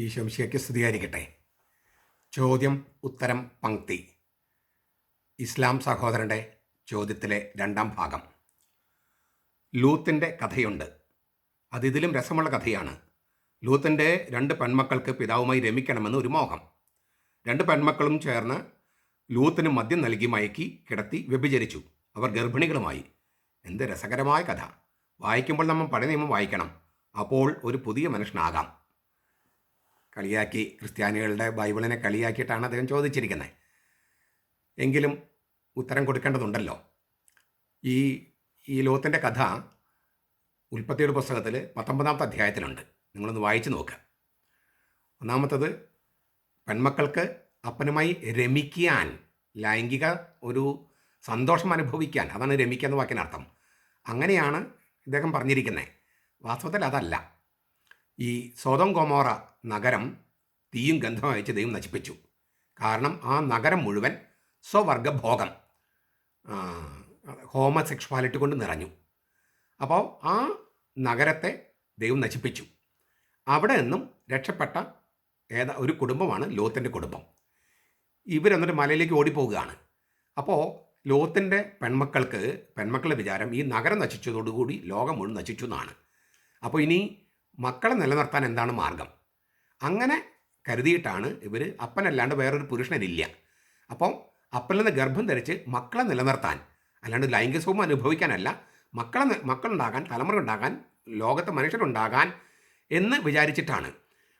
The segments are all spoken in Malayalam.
ഈ ശംശയ്ക്ക് സ്തുതിയായിരിക്കട്ടെ. ചോദ്യം ഉത്തരം പങ്ക്തി. ഇസ്ലാം സഹോദരന്റെ ചോദ്യത്തിലെ രണ്ടാം ഭാഗം. ലൂത്തിന്റെ കഥയുണ്ട്. അത് ഇതിലും രസമുള്ള കഥയാണ്. ലൂത്തിന്റെ രണ്ട് പെൺമക്കൾക്ക് പിതാവുമായി രമിക്കണമെന്ന് ഒരു മോഹം. രണ്ട് പെൺമക്കളും ചേർന്ന് ലൂത്തിന് മദ്യം നൽകി മയക്കി കിടത്തി വ്യഭിചരിച്ചു. അവർ ഗർഭിണികളുമായി. എന്ത് രസകരമായ കഥ. വായിക്കുമ്പോൾ നമ്മൾ പഴയ നിയമം വായിക്കണം. അപ്പോൾ ഒരു പുതിയ മനുഷ്യനാകാം. കളിയാക്കി ക്രിസ്ത്യാനികളുടെ ബൈബിളിനെ കളിയാക്കിയിട്ടാണ് അദ്ദേഹം ചോദിച്ചിരിക്കുന്നത്. എങ്കിലും ഉത്തരം കൊടുക്കേണ്ടതുണ്ടല്ലോ. ഈ ഈ ലോകത്തിന്റെ കഥ ഉൽപ്പത്തിയുടെ പുസ്തകത്തിൽ പത്തൊമ്പതാമത്തെ അധ്യായത്തിലുണ്ട്. നിങ്ങളൊന്ന് വായിച്ചു നോക്കുക ഒന്നാമത്തത് പെൺമക്കൾക്ക് അപ്പനുമായി രമിക്കാൻ ലൈംഗിക ഒരു സന്തോഷം അനുഭവിക്കാൻ അതാണ് രമിക്കുക എന്ന വാക്കിനർത്ഥം. അങ്ങനെയാണ് ഇദ്ദേഹം പറഞ്ഞിരിക്കുന്നത്. വാസ്തവത്തിൽ അതല്ല. ഈ സ്വതം കൊമോറ നഗരം തീയും ഗന്ധം അയച്ച് ദൈവം നശിപ്പിച്ചു. കാരണം ആ നഗരം മുഴുവൻ സ്വവർഗഭോഗം ഹോമസെക്ഷുവാലിറ്റി കൊണ്ട് നിറഞ്ഞു. അപ്പോൾ ആ നഗരത്തെ ദൈവം നശിപ്പിച്ചു. അവിടെ നിന്നും രക്ഷപ്പെട്ട ഏതാ ഒരു കുടുംബമാണ് ലോത്തിന്റെ കുടുംബം. ഇവർ ഇവരെന്നിട്ട് മലയിലേക്ക് ഓടിപ്പോവുകയാണ്. അപ്പോൾ ലോത്തിന്റെ പെൺമക്കൾക്ക് പെൺമക്കളുടെ വിചാരം ഈ നഗരം നശിച്ചതോടുകൂടി ലോകം മുഴുവൻ നശിച്ചു എന്നാണ്. അപ്പോൾ ഇനി മക്കളെ നിലനിർത്താൻ എന്താണ് മാർഗം? അങ്ങനെ കരുതിയിട്ടാണ് ഇവർ അപ്പനല്ലാണ്ട് വേറൊരു പുരുഷനില്ല. അപ്പം അപ്പനിൽ നിന്ന് ഗർഭം ധരിച്ച് മക്കളെ നിലനിർത്താൻ അല്ലാണ്ട് ലൈംഗിക സുഖം അനുഭവിക്കാനല്ല മക്കളെ മക്കളുണ്ടാകാൻ തലമുറ ഉണ്ടാകാൻ ലോകത്തെ മനുഷ്യരുണ്ടാകാൻ എന്ന് വിചാരിച്ചിട്ടാണ്.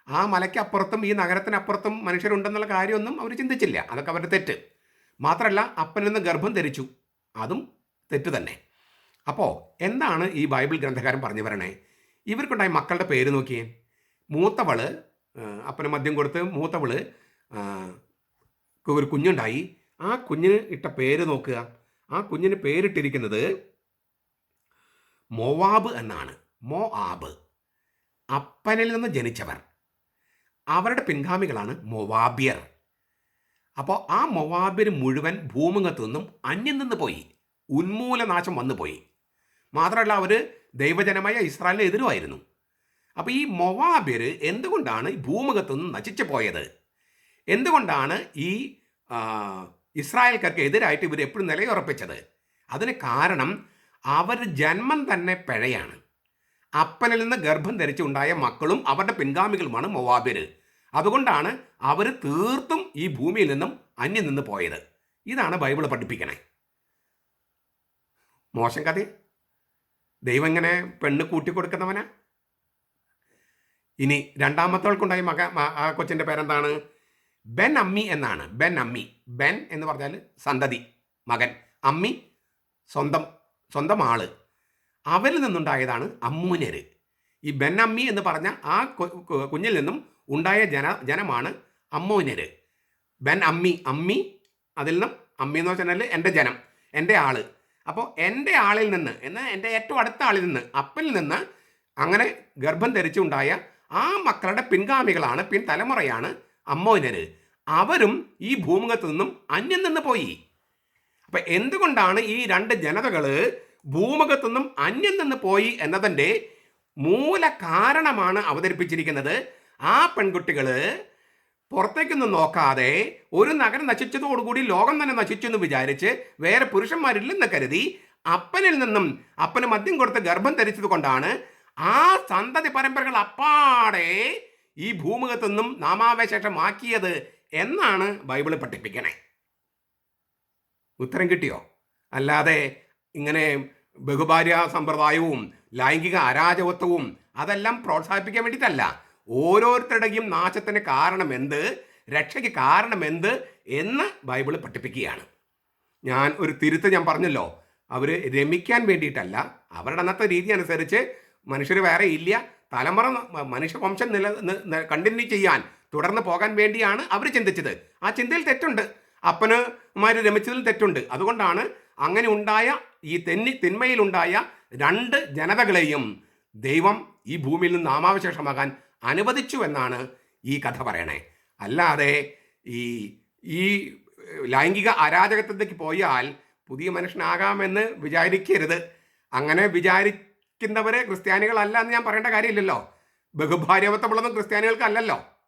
ആ മലയ്ക്കപ്പുറത്തും ഈ നഗരത്തിനപ്പുറത്തും മനുഷ്യരുണ്ടെന്നുള്ള കാര്യമൊന്നും അവർ ചിന്തിച്ചില്ല. അതൊക്കെ അവരുടെ തെറ്റ്. മാത്രമല്ല അപ്പനിൽ നിന്ന് ഗർഭം ധരിച്ചു. അതും തെറ്റ് തന്നെ. അപ്പോൾ എന്താണ് ഈ ബൈബിൾ ഗ്രന്ഥകാരൻ പറഞ്ഞു വരണേ? ഇവർക്കുണ്ടായ മക്കളുടെ പേര് നോക്കിയേ. മൂത്തവൾ അപ്പന് മദ്യം കൊടുത്ത് മൂത്തവൾ ഒരു കുഞ്ഞുണ്ടായി. ആ കുഞ്ഞിന് ഇട്ട പേര് നോക്കുക. ആ കുഞ്ഞിന് പേരിട്ടിരിക്കുന്നത് മൊവാബ് എന്നാണ്. മോ ആബ് അപ്പനിൽ നിന്ന് ജനിച്ചവർ. അവരുടെ പിൻഗാമികളാണ് മൊവാബിയർ. അപ്പോൾ ആ മൊവാബിയർ മുഴുവൻ ഭൂമുഖത്തു നിന്നും അന്യം നിന്ന് പോയി. ഉന്മൂലനാശം വന്നു പോയി മാത്രമല്ല അവർ ദൈവജനമായ ഇസ്രായേലിന് എതിരുമായിരുന്നു. അപ്പോൾ ഈ മൊവാബിർ എന്തുകൊണ്ടാണ് ഈ ഭൂമുഖത്തു നിന്ന് നശിച്ചു പോയത്? എന്തുകൊണ്ടാണ് ഈ ഇസ്രായേൽക്കാർക്ക് എതിരായിട്ട് ഇവർ എപ്പോഴും നിലയുറപ്പിച്ചത്? അതിന് കാരണം അവർ ജന്മം തന്നെ പിഴയാണ്. അപ്പനിൽ നിന്ന് ഗർഭം ധരിച്ചുണ്ടായ മക്കളും അവരുടെ പിൻഗാമികളുമാണ് മൊവാബിർ അതുകൊണ്ടാണ് അവർ തീർത്തും ഈ ഭൂമിയിൽ നിന്നും അന്യം നിന്ന് പോയത്. ഇതാണ് ബൈബിൾ പഠിപ്പിക്കണേ. മോശം കഥ ദൈവം ഇങ്ങനെ പെണ്ണ് കൂട്ടിക്കൊടുക്കുന്നവനാ ഇനി രണ്ടാമത്തവൾക്കുണ്ടായ മക ആ കൊച്ചിന്റെ പേരെന്താണ്? ബെൻ അമ്മി എന്നാണ്. ബെൻ അമ്മി. ബെൻ എന്ന് പറഞ്ഞാൽ സന്തതി മകൻ. അമ്മി സ്വന്തം സ്വന്തം ആൾ. അവരിൽ നിന്നുണ്ടായതാണ് അമ്മൂനര്. ഈ ബെൻ അമ്മി എന്ന് പറഞ്ഞ ആ കുഞ്ഞിൽ നിന്നും ഉണ്ടായ ജന ജനമാണ് അമ്മൂനര്. ബെൻ അമ്മി അമ്മി അതിൽ നിന്നും അമ്മി എന്ന് വെച്ചാൽ എന്റെ ജനം എന്റെ ആൾ. അപ്പോൾ എന്റെ ആളിൽ നിന്ന് എന്ന് എന്റെ ഏറ്റവും അടുത്ത ആളിൽ നിന്ന് അപ്പിൽ നിന്ന് അങ്ങനെ ഗർഭം ധരിച്ചുണ്ടായ ആ മക്കളുടെ പിൻഗാമികളാണ് പിൻതലമുറയാണ് അമ്മോനര് അവരും ഈ ഭൂമുഖത്തു നിന്നും അന്യം നിന്ന് പോയി. അപ്പൊ എന്തുകൊണ്ടാണ് ഈ രണ്ട് ജനതകൾ ഭൂമുഖത്തു നിന്നും അന്യം നിന്ന് പോയി എന്നതിന്റെ മൂല കാരണമാണ് അവതരിപ്പിച്ചിരിക്കുന്നത്? ആ പെൺകുട്ടികൾ പുറത്തേക്കൊന്നും നോക്കാതെ ഒരു നഗരം നശിച്ചതോടുകൂടി ലോകം തന്നെ നശിച്ചു എന്ന് വിചാരിച്ച് വേറെ പുരുഷന്മാരില്ലെന്ന് കരുതി അപ്പനിൽ നിന്നും അപ്പന് മദ്യം കൊടുത്ത് ഗർഭം ധരിച്ചത് കൊണ്ടാണ് ആ സന്തതി പരമ്പരകൾ അപ്പാടെ ഈ ഭൂമുഖത്തു നിന്നും നാമാവശേഷമാക്കിയത് എന്നാണ് ബൈബിൾ പഠിപ്പിക്കണേ. ഉത്തരം കിട്ടിയോ? അല്ലാതെ ഇങ്ങനെ ബഹുഭാര്യ സമ്പ്രദായവും ലൈംഗിക അരാജകത്വവും അതെല്ലാം പ്രോത്സാഹിപ്പിക്കാൻ വേണ്ടിയിട്ടല്ല. ഓരോരുത്തരുടെയും നാശത്തിന് കാരണം എന്ത് രക്ഷയ്ക്ക് കാരണം എന്ത് എന്ന് ബൈബിൾ പഠിപ്പിക്കുകയാണ്. ഞാൻ ഒരു തിരുത്ത് ഞാൻ പറഞ്ഞല്ലോ. അവർ രമിക്കാൻ വേണ്ടിയിട്ടല്ല. അവരുടെ അന്നത്തെ രീതി അനുസരിച്ച് മനുഷ്യർ വേറെ ഇല്ല. തലമുറ മനുഷ്യവംശം നില കണ്ടിന്യൂ ചെയ്യാൻ തുടർന്ന് പോകാൻ വേണ്ടിയാണ് അവർ ചിന്തിച്ചത്. ആ ചിന്തയിൽ തെറ്റുണ്ട്. അപ്പനുമാര് രമിച്ചതിൽ തെറ്റുണ്ട്. അതുകൊണ്ടാണ് അങ്ങനെ ഉണ്ടായ ഈ തെന്നി തിന്മയിലുണ്ടായ രണ്ട് ജനതകളെയും ദൈവം ഈ ഭൂമിയിൽ നിന്ന് നാമാവശേഷമാകാൻ അനുവദിച്ചു എന്നാണ് ഈ കഥ പറയണേ. അല്ലാതെ ഈ ഈ ലൈംഗിക അരാജകത്വത്തിലേക്ക് പോയാൽ പുതിയ മനുഷ്യനാകാമെന്ന് വിചാരിക്കരുത്. അങ്ങനെ വിചാരിക്കുന്നവരെ ക്രിസ്ത്യാനികളല്ല എന്ന് ഞാൻ പറയേണ്ട കാര്യമില്ലല്ലോ. ബഹുഭാര്യവത്വമുള്ളതും ക്രിസ്ത്യാനികൾക്ക് അല്ലല്ലോ